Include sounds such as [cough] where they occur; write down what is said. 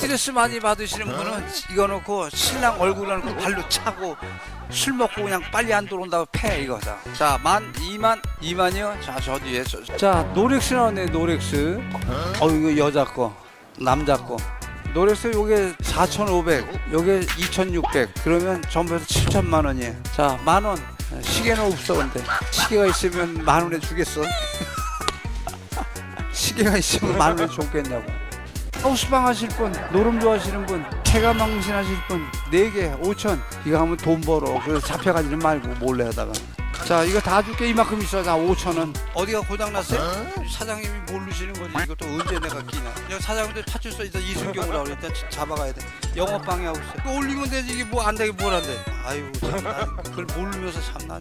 스트레스 많이 받으시는 분은 이거 놓고 신랑 얼굴 놓고 발로 차고 술 먹고 그냥 빨리 안 들어온다고 패 이거다. 자, 만, 이만, 이만이요. 자, 저 뒤에. 저, 자, 노렉스 나왔네, 노렉스. 어, 이거 여자 거, 남자 거. 노렉스 요게 4,500, 요게 2,600. 그러면 전부에서 7천만 원이에요. 자, 만 원. 시계는 없어, 근데. 시계가 있으면 만 원에 주겠어. [laughs] 시계가 있으면 만 원에 줬겠냐고. 하우스방 하실 분, 노름 좋아하시는 분, 체감망신 하실 분, 4개, 5천. 이거 하면 돈 벌어. 그래서 잡혀가지는 말고 몰래 하다가. 자, 이거 다 줄게 이만큼 있어. 나 5천 원. 어디가 고장났어요? 사장님이 모르시는 거지. 이것도 언제 내가 끼냐. 여기 사장님들 파출 소 있다 이순경이라고 그랬다. 잡아가야 돼. 영업방해 하고 있어. 이거 올리면 되지. 이게 뭐 안 되게 뭘 안 돼. 아유, 참, 나 그걸 모르면서 참나.